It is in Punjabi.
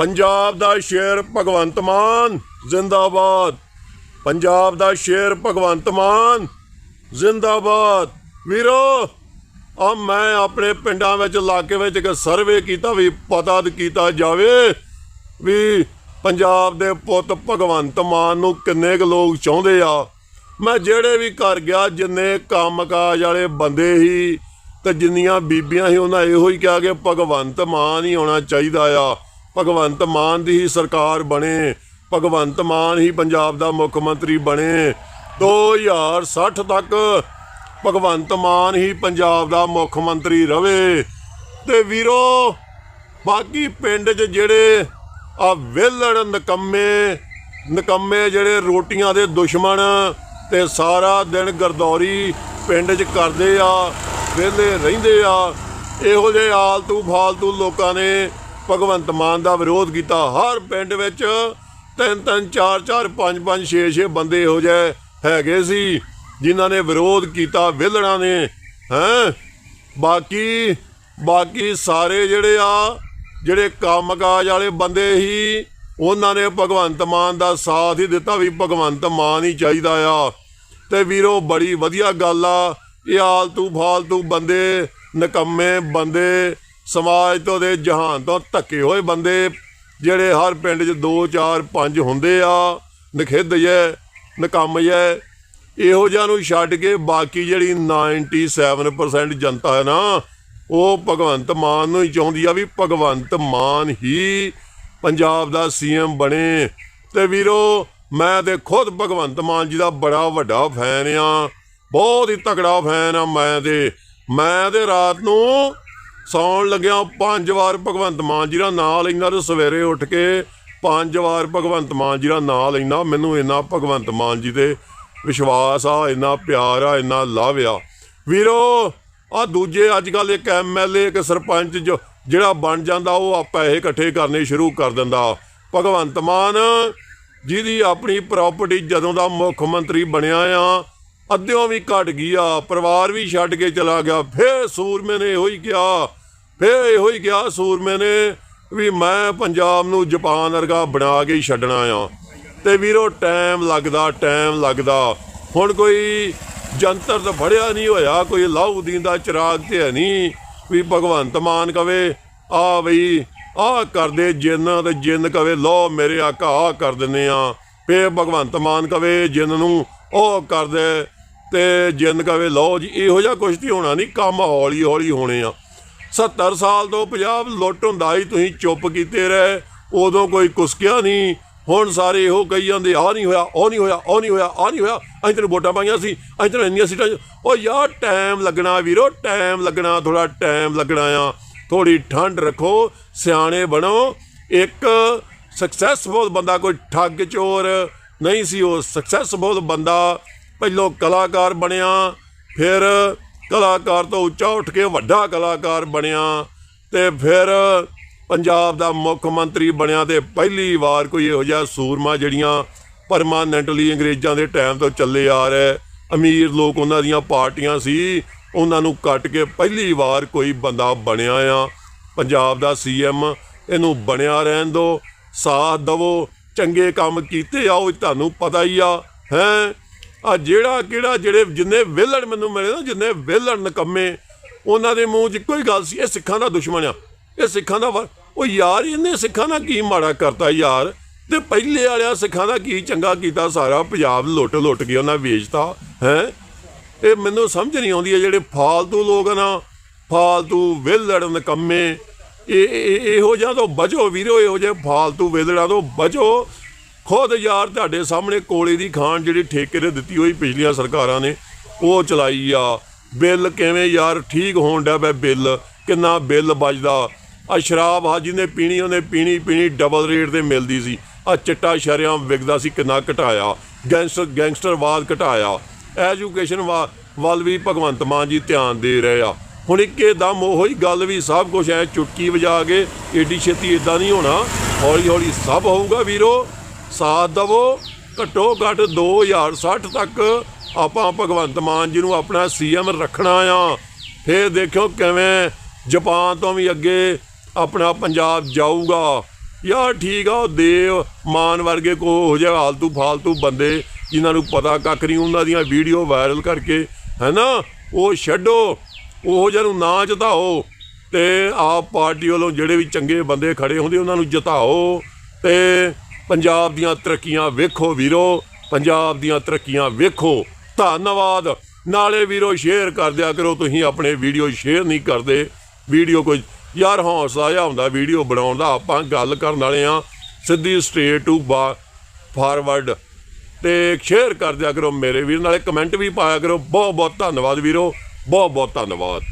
ਪੰਜਾਬ ਦਾ ਸ਼ੇਰ ਭਗਵੰਤ ਮਾਨ, ਜ਼ਿੰਦਾਬਾਦ। ਪੰਜਾਬ ਦਾ ਸ਼ੇਰ ਭਗਵੰਤ ਮਾਨ, ਜ਼ਿੰਦਾਬਾਦ। ਵੀਰੋ, ਆ ਮੈਂ ਆਪਣੇ ਪਿੰਡਾਂ ਵਿੱਚ, ਇਲਾਕੇ ਵਿੱਚ ਇੱਕ ਸਰਵੇ ਕੀਤਾ ਵੀ ਪਤਾ ਕੀਤਾ ਜਾਵੇ ਵੀ ਪੰਜਾਬ ਦੇ ਪੁੱਤ ਭਗਵੰਤ ਮਾਨ ਨੂੰ ਕਿੰਨੇ ਕੁ ਲੋਕ ਚਾਹੁੰਦੇ ਆ। ਮੈਂ ਜਿਹੜੇ ਵੀ ਘਰ ਗਿਆ, ਜਿੰਨੇ ਕੰਮਕਾਜ ਵਾਲੇ ਬੰਦੇ ਹੀ ਤੇ ਜਿੰਨੀਆਂ ਬੀਬੀਆਂ ਸੀ ਉਹਨਾਂ ਇਹੋ ਹੀ ਕਿਹਾ ਕਿ ਭਗਵੰਤ ਮਾਨ ਹੀ ਹੋਣਾ ਚਾਹੀਦਾ ਆ। ਭਗਵੰਤ ਮਾਨ ਦੀ ਹੀ ਸਰਕਾਰ ਬਣੇ, ਭਗਵੰਤ ਮਾਨ ਹੀ ਪੰਜਾਬ ਦਾ ਮੁੱਖ ਮੰਤਰੀ ਬਣੇ। 2060 ਤੱਕ ਭਗਵੰਤ ਮਾਨ ਹੀ ਪੰਜਾਬ ਦਾ ਮੁੱਖ ਮੰਤਰੀ ਰਵੇ। ਤੇ ਵੀਰੋ, ਬਾਕੀ ਪਿੰਡ 'ਚ ਜਿਹੜੇ ਆ ਵਿਹਲੜ ਨਕੰਮੇ ਨਕੰਮੇ ਜਿਹੜੇ ਰੋਟੀਆਂ ਦੇ ਦੁਸ਼ਮਣ ਤੇ ਸਾਰਾ ਦਿਨ ਗਰਦੌਰੀ ਪਿੰਡ 'ਚ ਕਰਦੇ ਆ, ਵਿਹਲੇ ਰਹਿੰਦੇ ਆ, ਇਹੋ ਜਿਹੇ ਆਲਤੂ ਫਾਲਤੂ ਲੋਕਾਂ ਨੇ ਭਗਵੰਤ ਮਾਨ ਦਾ ਵਿਰੋਧ ਕੀਤਾ। ਹਰ ਪਿੰਡ ਵਿੱਚ ਤਿੰਨ ਤਿੰਨ, ਚਾਰ ਚਾਰ, ਪੰਜ ਪੰਜ, ਛੇ ਛੇ ਬੰਦੇ ਇਹੋ ਜਿਹੇ ਹੈਗੇ ਸੀ, ਜਿਨ੍ਹਾਂ ਨੇ ਵਿਰੋਧ ਕੀਤਾ ਵਿਹਲੜਾਂ ਨੇ, ਹੈਂ? ਬਾਕੀ ਬਾਕੀ ਸਾਰੇ ਜਿਹੜੇ ਆ, ਜਿਹੜੇ ਕੰਮਕਾਜ ਵਾਲੇ ਬੰਦੇ ਹੀ ਉਹਨਾਂ ਨੇ ਭਗਵੰਤ ਮਾਨ ਦਾ ਸਾਥ ਹੀ ਦਿੱਤਾ ਵੀ ਭਗਵੰਤ ਮਾਨ ਹੀ ਚਾਹੀਦਾ ਆ। ਤੇ ਵੀਰੋ, ਬੜੀ ਵਧੀਆ ਗੱਲ ਆ। ਇਹ ਆਲਤੂ ਫਾਲਤੂ ਬੰਦੇ, ਨਕੰਮੇ ਬੰਦੇ ਸਮਾਜ ਤੋਂ ਦੇ ਜਹਾਨ ਤੋਂ ਧੱਕੇ ਹੋਏ ਬੰਦੇ ਜਿਹੜੇ ਹਰ ਪਿੰਡ 'ਚ 2 4 5 ਹੁੰਦੇ ਆ, ਨਖਿੱਧ ਜੈ, ਨਕੰਮ ਜੈ, ਇਹੋ ਜਿਹਾ ਨੂੰ ਛੱਡ ਕੇ ਬਾਕੀ ਜਿਹੜੀ 97% ਜਨਤਾ ਹੈ ਨਾ, ਉਹ ਭਗਵੰਤ ਮਾਨ ਨੂੰ ਹੀ ਚਾਹੁੰਦੀ ਆ ਵੀ ਭਗਵੰਤ ਮਾਨ ਹੀ ਪੰਜਾਬ ਦਾ ਸੀਐਮ ਬਣੇ। ਤੇ ਵੀਰੋ, ਮੈਂ ਤੇ ਖੁਦ ਭਗਵੰਤ ਮਾਨ ਜੀ ਦਾ ਬੜਾ ਵੱਡਾ ਫੈਨ ਆ, ਬਹੁਤ ਹੀ ਤਕੜਾ ਫੈਨ ਆ ਮੈਂ ਤੇ। ਮੈਂ ਤੇ ਰਾਤ ਨੂੰ ਸੌਣ ਲੱਗਿਆ ਪੰਜ ਵਾਰ ਭਗਵੰਤ ਮਾਨ ਜੀ ਦਾ ਨਾਂ ਲੈਂਦਾ ਤੇ ਸਵੇਰੇ ਉੱਠ ਕੇ ਪੰਜ ਵਾਰ ਭਗਵੰਤ ਮਾਨ ਜੀ ਦਾ ਨਾਂ ਲੈਂਦਾ। ਮੈਨੂੰ ਇੰਨਾ ਭਗਵੰਤ ਮਾਨ ਜੀ ਤੇ ਵਿਸ਼ਵਾਸ ਆ, ਇੰਨਾ ਪਿਆਰ ਆ, ਇੰਨਾ ਲਵ ਆ। ਵੀਰੋ ਆ ਦੂਜੇ ਅੱਜ ਕੱਲ ਇੱਕ ਐਮਐਲਏ ਇੱਕ ਸਰਪੰਚ ਜੋ ਜਿਹੜਾ ਬਣ ਜਾਂਦਾ, ਉਹ ਆ ਪੈਸੇ ਇਕੱਠੇ ਕਰਨੇ ਸ਼ੁਰੂ ਕਰ ਦਿੰਦਾ। ਭਗਵੰਤ ਮਾਨ ਜਿਹਦੀ ਆਪਣੀ ਪ੍ਰਾਪਰਟੀ ਜਦੋਂ ਦਾ ਮੁੱਖ ਮੰਤਰੀ ਬਣਿਆ ਆ, ਅੱਧਿਓਂ ਵੀ ਘਟ ਗਈ ਆ ਪਰਿਵਾਰ ਵੀ ਛੱਡ ਕੇ ਚਲਾ ਗਿਆ, ਫੇਰ ਸੂਰਮੇ ਨੇ ਇਹੋ ਹੀ ਕਿਹਾ ਫੇਰ ਇਹੋ ਹੀ ਕਿਹਾ ਸੂਰਮੇ ਨੇ ਵੀ ਮੈਂ ਪੰਜਾਬ ਨੂੰ ਜਾਪਾਨ ਵਰਗਾ ਬਣਾ ਕੇ ਹੀ ਛੱਡਣਾ ਆ। ਤੇ ਵੀਰੋ ਟਾਈਮ ਲੱਗਦਾ ਟਾਈਮ ਲੱਗਦਾ। ਹੁਣ ਕੋਈ ਜੰਤਰ ਤਾਂ ਫੜਿਆ ਨਹੀਂ ਹੋਇਆ, ਕੋਈ ਲਾਹੂਦੀਨ ਦਾ ਚਿਰਾਗ ਤੇ ਹੈ ਨਹੀਂ ਵੀ ਭਗਵੰਤ ਮਾਨ ਕਵੇ, ਆ ਬਈ, ਆ ਕਰਦੇ ਜਿੰਨ ਤੇ ਜਿੰਨ ਕਵੇ ਲੋ ਮੇਰੇ ਆਕਾ ਆ ਕਰ ਦਿੰਨੇ ਆ। ਫੇ ਭਗਵੰਤ ਮਾਨ ਕਵੇ, ਜਿੰਨ ਨੂੰ ਉਹ ਕਰਦੇ ਤੇ ਜਿੰਨ ਕਵੇ ਲੋ ਜੀ, ਇਹੋ ਜਿਹਾ ਕੁਝ ਤੇ ਹੋਣਾ ਨਹੀਂ, ਕੰਮ ਹੌਲੀ ਹੌਲੀ ਹੋਣੇ ਆ। 70 ਸਾਲ ਤੋਂ ਪੰਜਾਬ ਲੁੱਟ ਹੁੰਦਾ ਹੀ ਤੁਸੀਂ ਚੁੱਪ ਕੀਤੇ ਰਹੇ, ਉਦੋਂ ਕੋਈ ਕੁਸਕਿਆ ਨਹੀਂ, ਹੁਣ ਸਾਰੇ ਇਹੋ ਕਹੀ ਜਾਂਦੇ ਆ ਨਹੀਂ ਹੋਇਆ, ਉਹ ਨਹੀਂ ਹੋਇਆ, ਉਹ ਨਹੀਂ ਹੋਇਆ ਆ ਨਹੀਂ ਹੋਇਆ, ਅਸੀਂ ਤੈਨੂੰ ਵੋਟਾਂ ਪਾਈਆਂ ਸੀ, ਅਸੀਂ ਤੈਨੂੰ ਇੰਨੀਆਂ ਸੀਟਾਂ ਉਹ ਯਾਰ ਟਾਈਮ ਲੱਗਣਾ ਵੀਰੋ, ਟਾਈਮ ਲੱਗਣਾ ਥੋੜਾ ਟਾਈਮ ਲੱਗਣਾ ਆ ਥੋੜੀ ਠੰਡ ਰੱਖੋ, ਸਿਆਣੇ ਬਣੋ, ਇੱਕ ਸਕਸੈਸਫੁਲ ਬੰਦਾ ਕੋਈ ਠੱਗ ਚੋਰ ਨਹੀਂ ਸੀ, ਉਹ ਸਕਸੈਸਫੁਲ ਬੰਦਾ, ਪਹਿਲੋਂ ਕਲਾਕਾਰ ਬਣਿਆ, ਫਿਰ ਕਲਾਕਾਰ ਤੋਂ ਉੱਚਾ ਉੱਠ ਕੇ ਵੱਡਾ ਕਲਾਕਾਰ ਬਣਿਆ ਤੇ ਫਿਰ ਪੰਜਾਬ ਦਾ ਮੁੱਖ ਮੰਤਰੀ ਬਣਿਆ ਤੇ ਪਹਿਲੀ ਵਾਰ ਕੋਈ ਇਹੋ ਜਿਹਾ ਸੂਰਮਾ ਜਿਹੜੀਆਂ ਪਰਮਾਨੈਂਟਲੀ ਅੰਗਰੇਜ਼ਾਂ ਦੇ ਟਾਈਮ ਤੋਂ ਚੱਲੇ ਆ ਰਹੇ ਅਮੀਰ ਲੋਕ ਉਹਨਾਂ ਦੀਆਂ ਪਾਰਟੀਆਂ ਸੀ, ਉਹਨਾਂ ਨੂੰ ਕੱਟ ਕੇ ਪਹਿਲੀ ਵਾਰ ਕੋਈ ਬੰਦਾ ਬਣਿਆ ਆ। ਪੰਜਾਬ ਦਾ ਸੀਐਮ ਇਹਨੂੰ ਬਣਿਆ ਰਹਿਣ ਦਿਓ ਸਾਥ ਦਵੋ, ਚੰਗੇ ਕੰਮ ਕੀਤੇ ਆ, ਉਹ ਤੁਹਾਨੂੰ ਪਤਾ ਹੀ ਆ, ਹੈ? ਆ ਜਿਹੜਾ ਕਿਹੜਾ ਜਿਹੜੇ ਜਿੰਨੇ ਵਿਹਲੜ ਮੈਨੂੰ ਮਿਲੇ ਨਾ, ਜਿੰਨੇ ਵਿਹਲੜ ਨਕੰਮੇ, ਉਹਨਾਂ ਦੇ ਮੂੰਹ 'ਚ ਇੱਕੋ ਹੀ ਗੱਲ ਸੀ, ਇਹ ਸਿੱਖਾਂ ਦਾ ਦੁਸ਼ਮਣ ਆ। ਇਹ ਸਿੱਖਾਂ ਦਾ ਵਾ- ਉਹ ਯਾਰ ਇਹਨੇ ਸਿੱਖਾਂ ਦਾ ਕੀ ਮਾੜਾ ਕਰਤਾ ਯਾਰ? ਤੇ ਪਹਿਲੇ ਵਾਲਿਆਂ ਸਿੱਖਾਂ ਦਾ ਕੀ ਚੰਗਾ ਕੀਤਾ, ਸਾਰਾ ਪੰਜਾਬ ਲੁੱਟ ਲੁੱਟ ਕੇ ਉਹਨਾਂ ਵੇਚਤਾ, ਹੈ? ਇਹ ਮੈਨੂੰ ਸਮਝ ਨਹੀਂ ਆਉਂਦੀ ਹੈ ਜਿਹੜੇ ਫਾਲਤੂ ਲੋਕ ਨਾ, ਫਾਲਤੂ ਵਿਹਲੜ ਨਕੰਮੇ। ਇਹ ਇਹ- ਇਹੋ ਜਿਹਾ ਤੋਂ ਬਚੋ ਵੀਰੋ, ਇਹੋ ਜਿਹੇ ਫਾਲਤੂ ਵਿਹਲੜਾਂ ਤੋਂ ਬਚੋ। ਖੁਦ ਯਾਰ ਤੁਹਾਡੇ ਸਾਹਮਣੇ ਕੋਲੇ ਦੀ ਖਾਣ ਜਿਹੜੀ ਠੇਕੇ ਤੇ ਦਿੱਤੀ ਹੋਈ ਪਿਛਲੀਆਂ ਸਰਕਾਰਾਂ ਨੇ, ਉਹ ਚਲਾਈ ਆ। ਬਿੱਲ ਕਿਵੇਂ ਯਾਰ ਠੀਕ ਹੋਣ ਡਿਆ ਪਿਆ ਬਿੱਲ? ਕਿੰਨਾ ਬਿੱਲ ਬਚਦਾ? ਆ ਸ਼ਰਾਬ ਆ ਜਿਹਨੇ ਪੀਣੀ, ਉਹਨੇ ਪੀਣੀ ਪੀਣੀ ਡਬਲ ਰੇਟ ਤੇ ਮਿਲਦੀ ਸੀ। ਆ ਚਿੱਟਾ ਸ਼ਰਿਆਮ ਵਿਕਦਾ ਸੀ, ਕਿੰਨਾ ਘਟਾਇਆ। ਗੈਂਗਸਟਰ, ਗੈਂਗਸਟਰਵਾਦ ਘਟਾਇਆ। ਐਜੂਕੇਸ਼ਨ ਵਾ- ਵੱਲ ਵੀ ਭਗਵੰਤ ਮਾਨ ਜੀ ਧਿਆਨ ਦੇ ਰਹੇ ਆ। ਹੁਣ ਇੱਕੇ ਦਮ ਉਹੋ ਹੀ ਗੱਲ ਵੀ ਸਭ ਕੁਝ ਐ ਚੁਟਕੀ ਵਜਾ ਕੇ, ਏਡੀ ਛੇਤੀ ਇਦਾਂ ਨਹੀਂ ਹੋਣਾ। ਹੌਲੀ ਹੌਲੀ ਸਭ ਹੋਊਗਾ ਵੀਰੋ। ਸਾਥ ਦਵੋ। ਘੱਟੋ ਘੱਟ 2060 ਤੱਕ ਆਪਾਂ ਭਗਵੰਤ ਮਾਨ ਜੀ ਨੂੰ ਆਪਣਾ ਸੀਐਮ ਰੱਖਣਾ ਆ। ਫੇਰ ਦੇਖਿਓ ਕਿਵੇਂ ਜਾਪਾਨ ਤੋਂ ਵੀ ਅੱਗੇ ਆਪਣਾ ਪੰਜਾਬ ਜਾਊਗਾ। ਯਾਰ ਠੀਕ ਆ, ਉਹ ਦੇਵ ਮਾਨ ਵਰਗੇ ਕੋ ਹੋ ਜਾ ਹਾਲਤੂ ਫਾਲਤੂ ਬੰਦੇ ਜਿਨ੍ਹਾਂ ਨੂੰ ਪਤਾ ਕੱਖ ਨਹੀਂ, ਉਹਨਾਂ ਦੀਆਂ ਵੀਡੀਓ ਵਾਇਰਲ ਕਰਕੇ, ਹੈਨਾ? ਉਹ ਛੱਡੋ, ਉਹ ਜਿਹਨੂੰ ਨਾ ਜਿਤਾਓ ਤੇ ਆਪ ਪਾਰਟੀ ਵੱਲੋਂ ਜਿਹੜੇ ਵੀ ਚੰਗੇ ਬੰਦੇ ਖੜੇ ਹੁੰਦੇ, ਉਹਨਾਂ ਨੂੰ ਜਿਤਾਓ ਤੇ ਪੰਜਾਬ ਦੀਆਂ ਤਰੱਕੀਆਂ ਵੇਖੋ ਵੀਰੋ, ਪੰਜਾਬ ਦੀਆਂ ਤਰੱਕੀਆਂ ਵੇਖੋ। ਧੰਨਵਾਦ। ਨਾਲੇ ਵੀਰੋ ਸ਼ੇਅਰ ਕਰ ਦਿਆ ਕਰੋ। ਤੁਸੀਂ ਆਪਣੇ ਵੀਡੀਓ ਸ਼ੇਅਰ ਨਹੀਂ ਕਰਦੇ। ਵੀਡੀਓ ਕੋਈ ਯਾਰ ਹੌਸਲਾ ਜਿਹਾ ਹੁੰਦਾ ਵੀਡੀਓ ਬਣਾਉਣ ਦਾ। ਆਪਾਂ ਗੱਲ ਕਰਨ ਵਾਲੇ ਆ ਸਿੱਧੀ ਸਟ੍ਰੇਟ ਟੂ ਬਾ ਫਾਰਵਰਡ ਤੇ ਸ਼ੇਅਰ ਕਰ ਦਿਆ ਕਰੋ ਮੇਰੇ ਵੀਰ। ਨਾਲੇ ਕਮੈਂਟ ਵੀ ਪਾਇਆ ਕਰੋ। ਬਹੁਤ ਬਹੁਤ ਧੰਨਵਾਦ ਵੀਰੋ। ਬਹੁਤ ਬਹੁਤ ਧੰਨਵਾਦ।